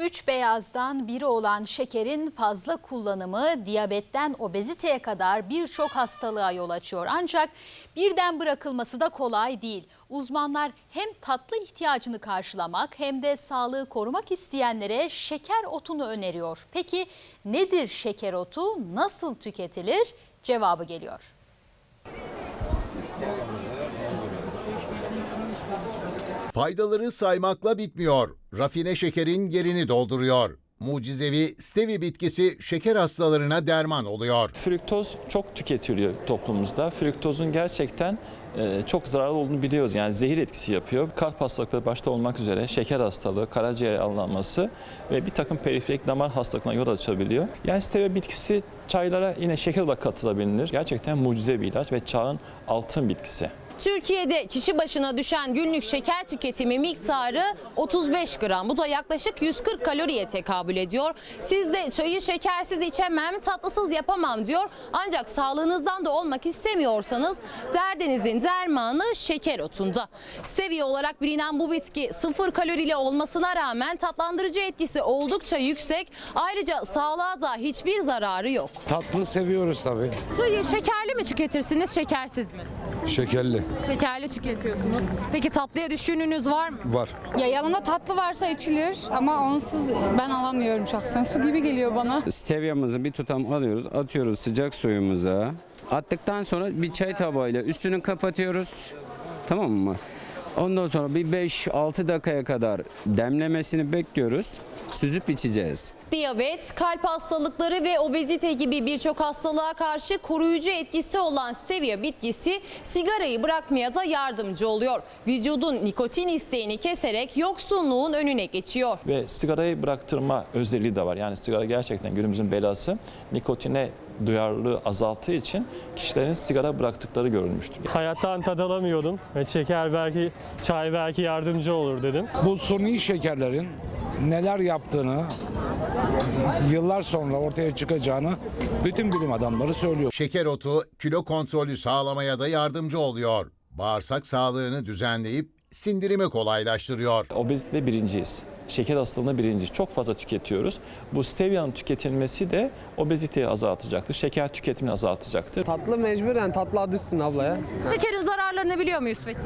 Üç beyazdan biri olan şekerin fazla kullanımı diyabetten obeziteye kadar birçok hastalığa yol açıyor. Ancak birden bırakılması da kolay değil. Uzmanlar hem tatlı ihtiyacını karşılamak hem de sağlığı korumak isteyenlere şeker otunu öneriyor. Peki nedir şeker otu? Nasıl tüketilir? Cevabı geliyor. Faydaları saymakla bitmiyor. Rafine şekerin yerini dolduruyor. Mucizevi stevia bitkisi şeker hastalarına derman oluyor. Fruktoz çok tüketiliyor toplumumuzda. Fruktozun gerçekten e, çok zararlı olduğunu biliyoruz. Yani zehir etkisi yapıyor. Kalp hastalıkları başta olmak üzere şeker hastalığı, karaciğer alınması ve bir takım periferik damar hastalıklarına yol açabiliyor. Yani stevia bitkisi çaylara yine şeker olarak katılabilir. Gerçekten mucize bir ilaç ve çağın altın bitkisi. Türkiye'de kişi başına düşen günlük şeker tüketimi miktarı 35 gram. Bu da yaklaşık 140 kaloriye tekabül ediyor. Siz de çayı şekersiz içemem, tatlısız yapamam diyor. Ancak sağlığınızdan da olmak istemiyorsanız derdinizin dermanı şeker otunda. Stevia olarak bilinen bu bitki sıfır kalorili olmasına rağmen tatlandırıcı etkisi oldukça yüksek. Ayrıca sağlığa da hiçbir zararı yok. Tatlı seviyoruz tabii. Çayı şekerli mi tüketirsiniz, şekersiz mi? Şekerli Şekerli tüketiyorsunuz. Peki tatlıya düşkünlüğünüz var mı? var. Ya yanında tatlı varsa içilir ama onsuz ben alamıyorum şahsen. Su gibi geliyor bana. Stevya'mızı bir tutam alıyoruz, atıyoruz sıcak suyumuza. Attıktan sonra bir çay tabağıyla üstünü kapatıyoruz. Tamam mı? Ondan sonra bir 5-6 dakikaya kadar demlemesini bekliyoruz. Süzüp içeceğiz. Diyabet, kalp hastalıkları ve obezite gibi birçok hastalığa karşı koruyucu etkisi olan stevia bitkisi sigarayı bırakmaya da yardımcı oluyor. Vücudun nikotin isteğini keserek yoksunluğun önüne geçiyor. Ve sigarayı bıraktırma özelliği de var. Yani sigara gerçekten günümüzün belası. Nikotine duyarlılığı azalttığı için kişilerin sigara bıraktıkları görülmüştür. Hayattan tad alamıyordum. Ve şeker belki, çay belki yardımcı olur dedim. Bu suni şekerlerin neler yaptığını yıllar sonra ortaya çıkacağını bütün bilim adamları söylüyor. Şeker otu kilo kontrolü sağlamaya da yardımcı oluyor. Bağırsak sağlığını düzenleyip sindirimi kolaylaştırıyor. Obezite birinciyiz. Şeker hastalığında birinciyiz. Çok fazla tüketiyoruz. Bu stevia'nın tüketilmesi de obeziteyi azaltacaktır. Şeker tüketimini azaltacaktır. Tatlı mecburen tatlı adı üstüne abla ya. Şekerin zararlarını biliyor muyuz peki?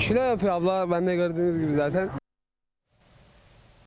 Kilo yapıyor abla ben de gördüğünüz gibi zaten.